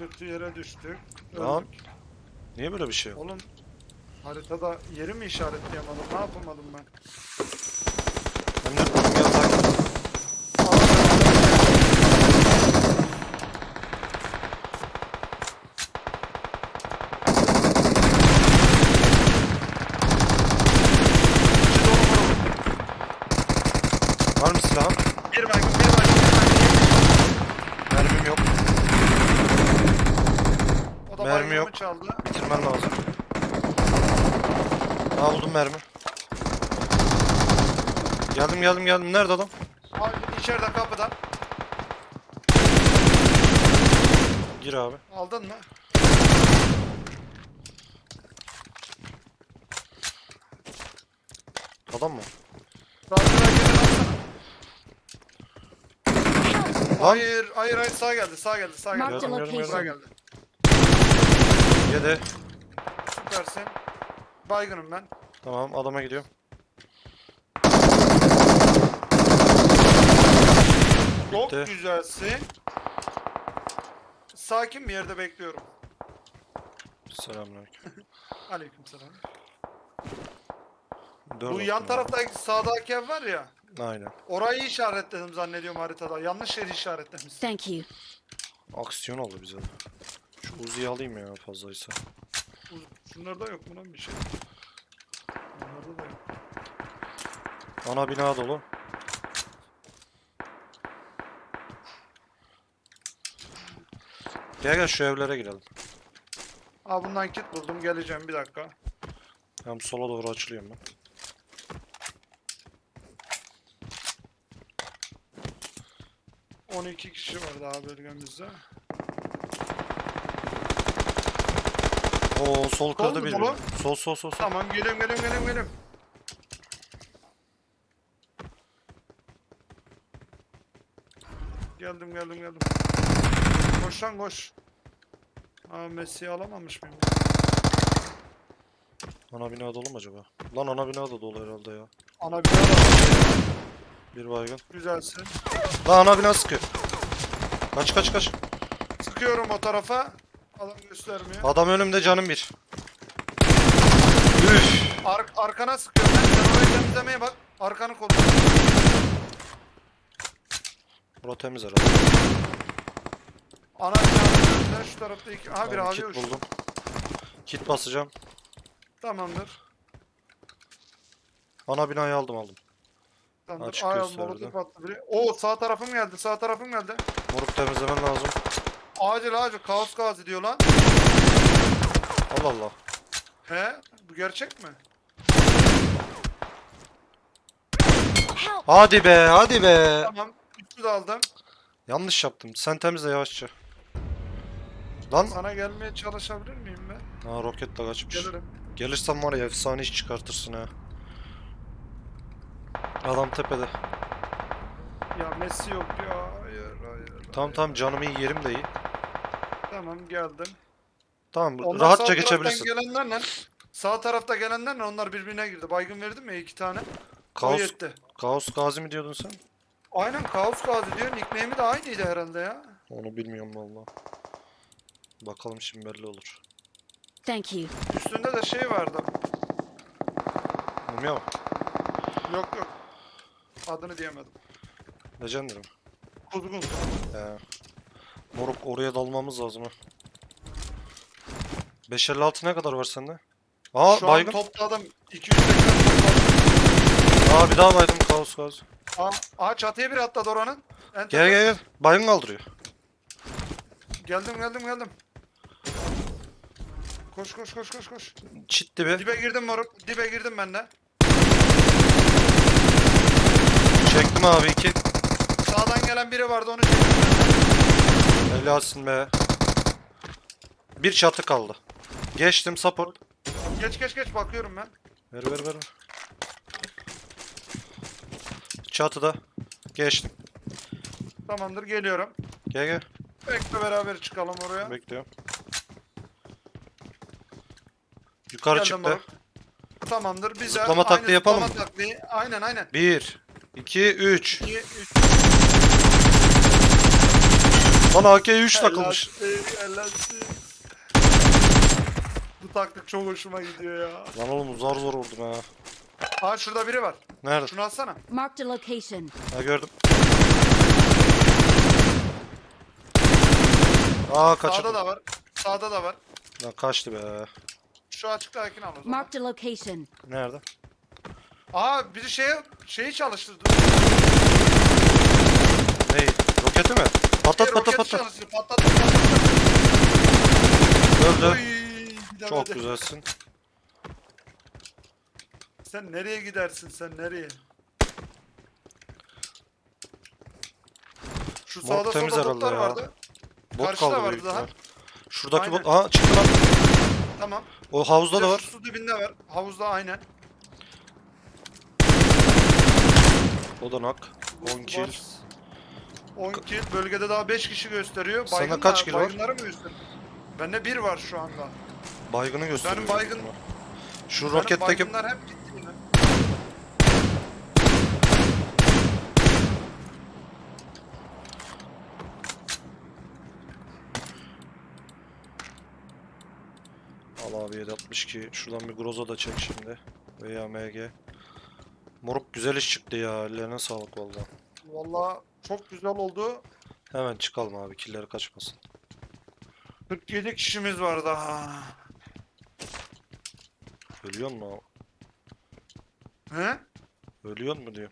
kötü yere düştük. Tamam. Öldük. Niye böyle bir şey? Oğlum haritada yeri mi işaretleyemedim? Ne yapamadım ben? Hem de gel bak. Var mı silahın? Bir baygın, bir baygın, bir baygın. Mermim yok. O yok. çaldı. Bitirmen lazım. Aa buldum mermi. Geldim geldim geldim. Nerede adam? Abi içeride kapıda. Gir abi. Aldın mı? Adam mı? Radyoya gelin alsana. Lan. Hayır, hayır, hayır sağ geldi, sağ geldi, sağ geldi. Yardım, yardım, Sağ geldi. Yedi. Süpersin. Baygınım ben. Tamam adama gidiyorum. Çok Bitti. güzelsin. Sakin bir yerde bekliyorum. Selamünaleyküm. Aleykümselam. Dört Bu yan taraftaki sağdaki ev var ya. Aynen. Orayı işaretledim zannediyorum haritada. Yanlış yeri işaretlemişsin. Thank you. Aksiyon oldu bize de. Şu Uzi'yi alayım ya fazlaysa. Şunlarda yok mu lan bir şey? Bunlarda da yok. Ana bina dolu. Gel gel şu evlere girelim. Aa bundan kit buldum. Geleceğim bir dakika. Hem sola doğru açılıyorum ben. On iki kişi var daha bölgemizde. Oo sol kırdı dolu? Sol sol sol sol. Tamam geliyorum geliyorum geliyorum geliyorum. Geldim geldim geldim. Koş lan koş. Aa Messi'yi alamamış mıyım? Ana bina dolu mu acaba? Lan ana bina da dolu herhalde ya. Ana bir ara. Bir baygın. Güzelsin. Lan ana bina sıkıyor. Kaç kaç kaç. Sıkıyorum o tarafa. Adam göstermiyor. Adam önümde canım bir. Üf. Ar arkana sıkıyorum ben. Sen orayı temizlemeye bak. Arkanı kolla. Bura temiz herhalde. Ana binanın şu tarafta iki. Aha bir Tamam, kit buldum. Kit basacağım. Tamamdır. Ana binayı aldım aldım. Tamamdır. Açık Ay gösterdi. molotof attı biri. Oo sağ tarafım geldi. Sağ tarafım geldi. Moruk temizlemen lazım. Acil acil kaos gazi diyor lan. Allah Allah. He? Bu gerçek mi? Hadi be hadi be. Tamam. Üstü de aldım. Yanlış yaptım. Sen temizle yavaşça. Lan. Sana gelmeye çalışabilir miyim ben? Ha roket de kaçmış. Gelirim. Gelirsen var ya efsane iş çıkartırsın ha. Adam tepede. Ya Messi yok ya. Hayır hayır. Tamam hayır. tamam canım iyi yerim de iyi. Tamam geldim. Tamam sağ rahatça taraftan geçebilirsin. gelenlerle sağ tarafta gelenlerle onlar birbirine girdi. Baygın verdim ya iki tane. O Kaos, yetti. Kaos Gazi mi diyordun sen? Aynen kaos gazi diyor. Nickname'i de aynıydı herhalde ya. Onu bilmiyorum valla. Bakalım şimdi belli olur. Thank you. Üstünde de şey vardı. Mumya mı? Yok yok. Adını diyemedim. Legendary mi? Kuzgun. He. Moruk oraya dalmamız lazım ha. 556 ne kadar var sende? Aa Şu baygın. an topladım. 280 topladım. Aa bir daha baydım Kaos Gazi. Aa, aa çatıya bir atladı oranın. En Gel tepe. gel gel. Baygın kaldırıyor. Geldim geldim geldim. Koş koş koş koş koş. Çit dibi. Dibe girdim moruk. Dibe girdim ben de. Çektim abi iki. Sağdan gelen biri vardı onu çektim. Helalsin be. Bir çatı kaldı. Geçtim support. Geç geç geç bakıyorum ben. Ver ver ver. ver. Çatıda. Geçtim. Tamamdır geliyorum. Gel gel. Bekle beraber çıkalım oraya. Bekliyorum. Yukarı Geldim çıktı. moruk. Tamamdır. Biz de Zıplama taktiği yapalım zıplama taktiği- Aynen aynen. 1 2 3 2 3 Lan AK 3 takılmış. Helalsin. Bu taktik çok hoşuma gidiyor ya. Lan oğlum zar zor vurdum ha. Aa şurada biri var. Nerede? Şunu alsana. Marked a location. Ha gördüm. Aa kaçırdım. Sağda da var. Sağda da var. Lan kaçtı be. Şu açıktakini al o zaman. Marked a location. Nerede? Aa biri şey şeyi çalıştırdı. Patlat. Öldü. Çok gidemedi. güzelsin. Sen nereye gidersin sen nereye? Şu Morg sağda temiz solda herhalde botlar ya. vardı. Bot Karşıda kaldı vardı büyük daha. ihtimal. Şuradaki Aynen. bot. Aha çıktı lan. Tamam. O havuzda Bir de da var. Su dibinde var. Havuzda aynen. O da nak. 10 kill. Var. 10 kill. Bölgede daha 5 kişi gösteriyor. Sana kaç kill var? Baygınları mı gösteriyor? Bende 1 var şu anda. Baygını gösteriyor. Benim baygın-. Şu Benim roketteki baygınlar hep gitti yine. Al abi 762. Şuradan bir groza da çek şimdi. Veya MG. Moruk güzel iş çıktı ya. Ellerine sağlık valla. Valla çok güzel oldu. Hemen çıkalım abi. Killeri kaçmasın. 47 kişimiz var daha. Ölüyor mu? He? Ölüyor mu diyor.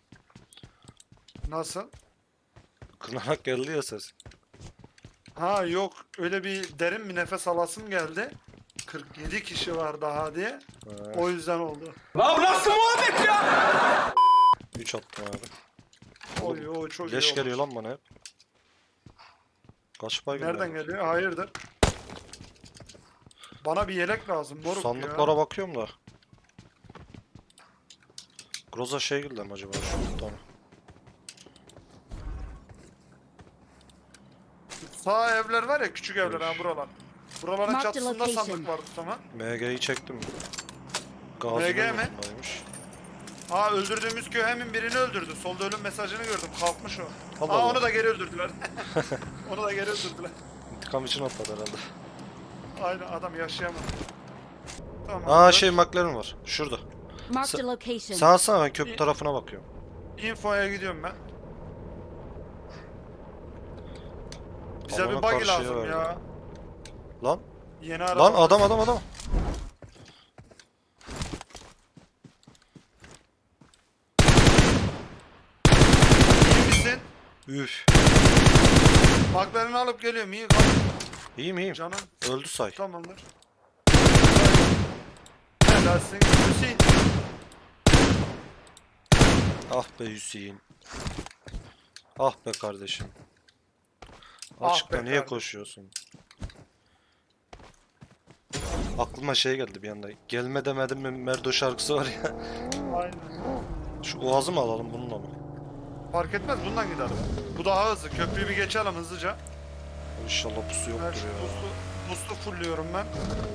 Nasıl? Kınarak geldi ya ses. Ha yok öyle bir derin bir nefes alasım geldi. 47 kişi var daha diye. Ha, O yüzden oldu. 3 attım abi. Oy oy çok Leş iyi geliyor olmuş. lan bana hep. Kaç baygın Nereden geldi? geliyor? Hayırdır? Bana bir yelek lazım moruk Sandıklara ya. bakıyorum da. Groza şey girdi mi acaba şu tane? Sağ evler var ya küçük evler ha buralar. Buraların Mark the çatısında location. sandık vardı sana. MG'yi çektim? Gazi MG mi? Mehmet'indeymiş. Aa öldürdüğümüz köhemin birini öldürdü. Solda ölüm mesajını gördüm. Kalkmış o. Allah Aa Allah. onu da geri öldürdüler. onu da geri öldürdüler. İntikam için atladı herhalde. Aynen adam yaşayamadı. Tamam. Aa şey McLaren var. Şurada. Marked a location. Sen alsana ben köprü İyi. tarafına bakıyorum. Infoya gidiyorum ben. Bize Alana bir buggy karşıya lazım verdi. ya. Lan. Yeni araba. Lan adam adam adam. İyi misin? Üf. Haklarını alıp geliyorum. İyi kalk İyiyim iyiyim. canım. Öldü say. Tamamdır. Helalsin. Hüseyin. Ah be Hüseyin. Ah be kardeşim. Ah Açıkta be niye kardeşim. koşuyorsun? Aklıma şey geldi bir anda. Gelme demedim mi Merdo şarkısı var ya. Aynen. Şu Oğaz'ı mı alalım bununla mı? Fark etmez bundan gidelim. Bu daha hızlı. Köprüyü bir geçelim hızlıca. İnşallah pusu yoktur şu ya. puslu, puslu fulluyorum ben.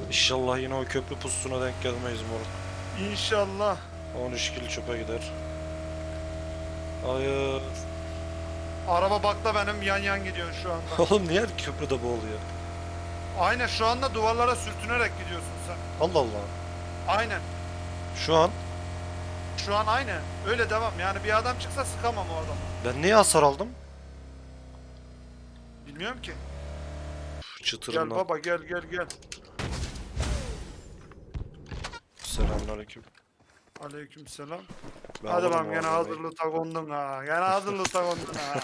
İnşallah yine o köprü pusuna denk gelmeyiz moruk. İnşallah. 13 kilo çöpe gider. Hayır. Araba bakta benim yan yan gidiyor şu anda. Oğlum niye her köprüde bu oluyor? Aynen şu anda duvarlara sürtünerek gidiyorsun sen. Allah Allah. Aynen. Şu an Şu an aynen. Öyle devam. Yani bir adam çıksa sıkamam o adamı. ben niye hasar aldım? Bilmiyorum ki. Üf, Gel baba gel gel gel. Selamünaleyküm. Aleykümselam. Ben Hadi alırım bakalım o gene arabayı. hazırlığı takondun ha. Gene hazırlığı takondun ha.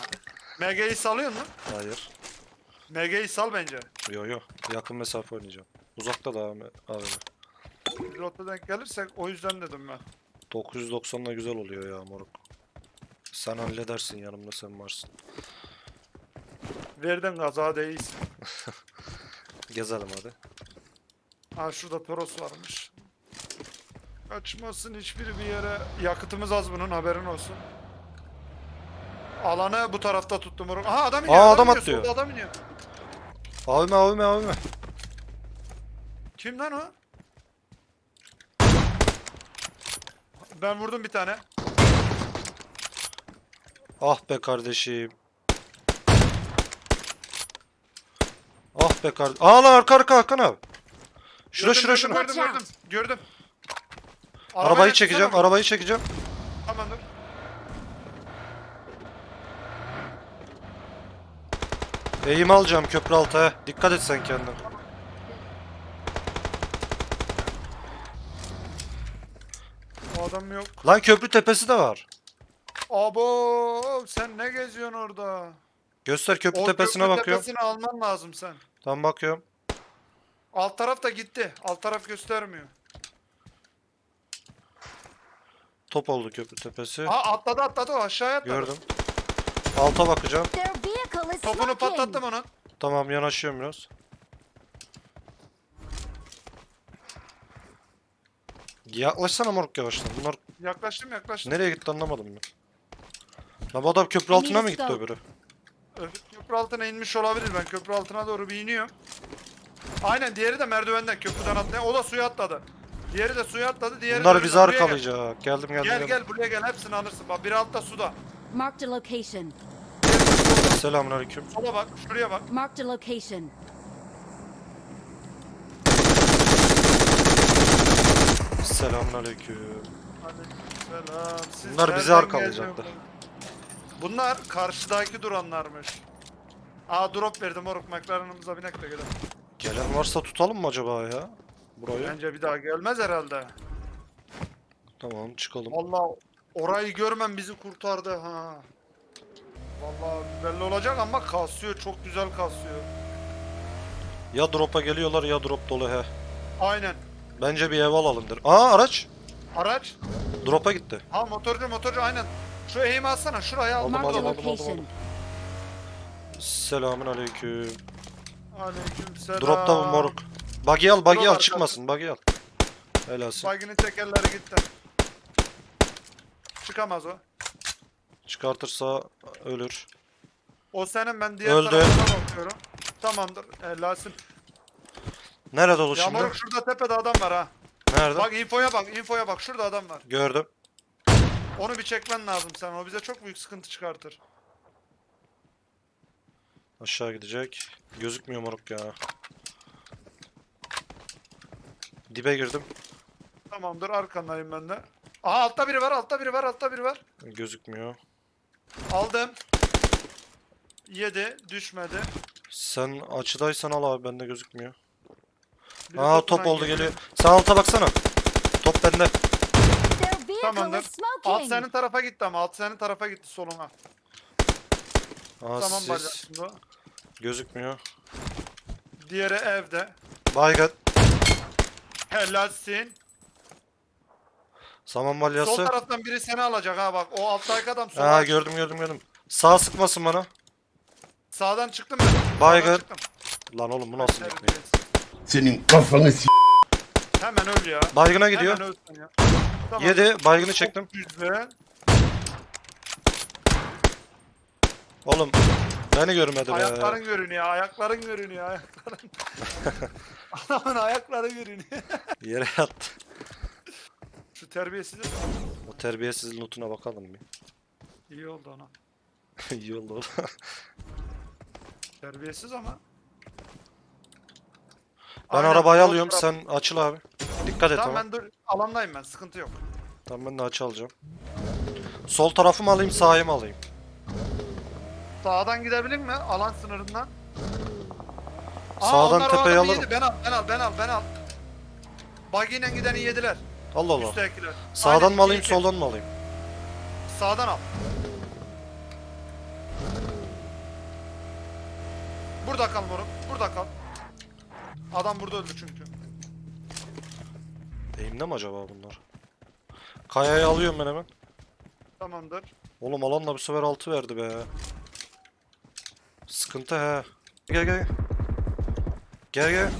MG'yi salıyor mu? Hayır. MG'yi sal bence. Yo yo. Yakın mesafe oynayacağım. Uzakta da abi. abi. Denk gelirsek o yüzden dedim ben. 990 da güzel oluyor ya moruk. Sen halledersin yanımda sen varsın. Verdin gaza değilsin. Gezelim hadi. Ha şurada Toros varmış. Kaçmasın hiçbiri bir yere. Yakıtımız az bunun haberin olsun. Alanı bu tarafta tuttum. Moruk. Aha adam iniyor. Aa, adam iniyor, atlıyor. adam iniyor. Abime abime abime. Kim lan o? Ben vurdum bir tane. Ah be kardeşim. Ah be kardeşim. Aa lan arka arka Hakan abi. Şura şura şura. Gördüm gördüm. Gördüm. Arabayı Arabayı çekeceğim arabayı çekeceğim. Tamam dur. Eğim alacağım köprü altı he. Dikkat et sen kendine. O adam yok. Lan köprü tepesi de var. Abo sen ne geziyorsun orada? Göster köprü O tepesine köprü bakıyorum. tepesini alman lazım sen. Tam bakıyorum. Alt taraf da gitti. Alt taraf göstermiyor. Top oldu köprü tepesi. Ha atladı atladı o aşağıya atladı. Gördüm. Alta bakacağım. Their vehicle is Topunu smoking. patlattım onun. Tamam yanaşıyorum biraz. Yaklaşsana moruk yavaştan. Bunlar Yaklaştım yaklaştım. nereye gitti anlamadım ben. Lan bu adam köprü altına mı gitti öbürü? Öbür Köprü altına inmiş olabilir ben köprü altına doğru bir iniyorum. Aynen diğeri de merdivenden köprüden atlayan. O da suya atladı. Diğeri de suya atladı. Diğeri de Bunlar önünden. bizi Buraya gel. arkalayacak. Geldim geldim Gel gel buraya gel hepsini alırsın. Bak biri altta suda. Marked a location. Selamünaleyküm. Sola bak şuraya bak. Marked a location. Selamünaleyküm. Selam. Siz Bunlar bizi nereden arkalayacaklar. Bunlar karşıdaki duranlarmış. Aa drop verdim moruk McLaren'ımıza binek de gidelim. Gelen varsa tutalım mı acaba ya? Burayı. Bence bir daha gelmez herhalde. Tamam çıkalım. Vallahi orayı görmem bizi kurtardı ha. Vallahi belli olacak ama kasıyor çok güzel kasıyor. Ya drop'a geliyorlar ya drop dolu he. Aynen. Bence bir ev alalım der. Aa araç. Araç. Drop'a gitti. Ha motorcu motorcu aynen. Şu eğimi alsana şuraya al. Aldım, aldım, aldım, aldım, location. Selamünaleyküm. Aleykümselam. Drop'ta bu moruk. Buggy al, buggy al çıkmasın, buggy al. Helalsin. Baygının tekerleri gitti. Çıkamaz o. Çıkartırsa ölür. O senin ben diğer Öldü. tarafına bakıyorum. Tamamdır. Helalsin. Nerede o Ya şimdi? moruk şurada tepede adam var ha. Nerede? Bak infoya bak infoya bak şurada adam var. Gördüm. Onu bir çekmen lazım sen. O bize çok büyük sıkıntı çıkartır. Aşağı gidecek. Gözükmüyor moruk ya. Dibe girdim. Tamamdır arkandayım ben de. Aha altta biri var altta biri var altta biri var. Gözükmüyor. Aldım. Yedi düşmedi. Sen açıdaysan al abi bende gözükmüyor. Aa top oldu geliyor. Sen alta baksana. Top bende. Tamamdır. Alt senin tarafa gitti ama alt senin tarafa gitti soluna. Aa tamam siz. bacasında. Gözükmüyor. Diğeri evde. Baygın. Helalsin. Saman Sol balyası. taraftan biri seni alacak ha bak. O alttaki adam sola. Aa gördüm gördüm gördüm. Sağ sıkmasın bana. Sağdan çıktım ben. Baygın. Lan oğlum bu nasıl gitmiyor? Senin kafanı s*** Hemen öl ya. Baygına gidiyor. Hemen ya. Tamam. Yedi. Baygını çektim. Güzel. Oğlum beni görmedi be. Ayakların görünüyor, ayakların görünüyor, ayakların. Adamın ayakları görünüyor. Yere yattı. Şu terbiyesiz O terbiyesiz lootuna bakalım bir. iyi oldu ona. İyi oldu oğlum. Terbiyesiz ama. Ben Aynen, arabayı alıyorum. Sen açıl abi. Dikkat et Tamam ama. ben dur alandayım ben sıkıntı yok. Tamam ben de açı alacağım. Sol tarafı mı alayım sağı mı alayım? Sağdan gidebilir mi? Alan sınırından. Aa, Sağdan onlar o tepeye adamı. Yedi. Ben al, ben al, ben al, ben al. Buggy ile gideni yediler. Allah Allah. Üsttekiler. Sağdan Aynen, mı alayım iki. soldan mı alayım? Sağdan al. Burada kal moruk. Burada kal. Adam burada öldü çünkü. Eğimde mi acaba bunlar? Kayayı alıyorum ben hemen. Tamamdır. Oğlum alan da bu sefer 6 verdi be. Sıkıntı he. Gel gel. Gel gel.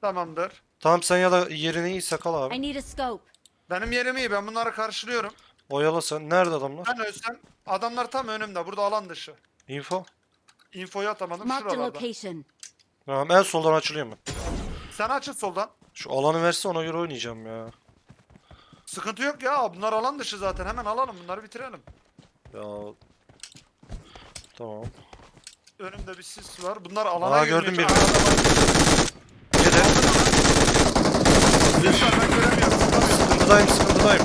Tamamdır. Tamam sen ya da yerini iyi sakal abi. I need a scope. Benim yerim iyi. Ben bunları karşılıyorum. Oyala sen. Nerede adamlar? Ben ölsem adamlar tam önümde. Burada alan dışı. Info. Infoyu atamadım Marked a şuralarda. location. Tamam en soldan açılıyorum ben. Sen açın soldan. Şu alanı verse ona göre oynayacağım ya. Sıkıntı yok ya. Bunlar alan dışı zaten. Hemen alalım bunları bitirelim. Ya. Tamam. Önümde bir sis var. Bunlar alana Aa, girmiyor. gördüm Çok birini. Yedi. Ben göremiyorum. Tutamıyorum. Sıkıntıdayım sıkıntıdayım.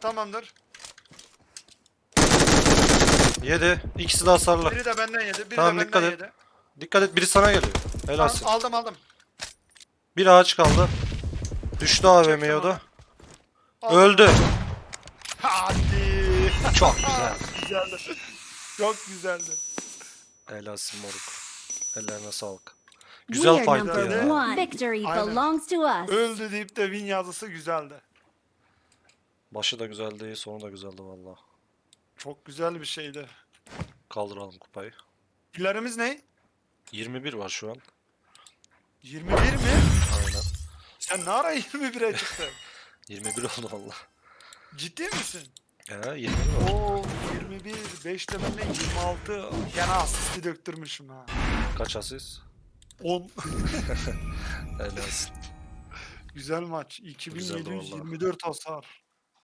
Tamamdır. Yedi. İkisi de hasarlı. Biri de benden yedi. Biri Tamam, de dikkat benden et. yedi. Dikkat et biri sana geliyor. Tamam, Helalsin. aldım aldım. Bir ağaç kaldı. Düştü AVM'ye o da. aldım. Öldü. Hadi. Çok güzel. güzeldi. Çok güzeldi. Helalsin moruk. Ellerine sağlık. Güzel fight ya. one. Victory Aynen. belongs to us. Öldü deyip de win yazısı güzeldi. Başı da güzeldi, sonu da güzeldi valla. Çok güzel bir şeydi. Kaldıralım kupayı. İlerimiz ne? 21 var şu an. 21 mi? Aynen. Sen ne ara 21'e çıktın? 21 oldu valla. Ciddi misin? He 21 var. Oo 21, 5 de benden 26. Gene asisti döktürmüşüm ha. Kaç asist? 10. Helalsin. Güzel maç. Güzeldi vallahi. 2724 hasar.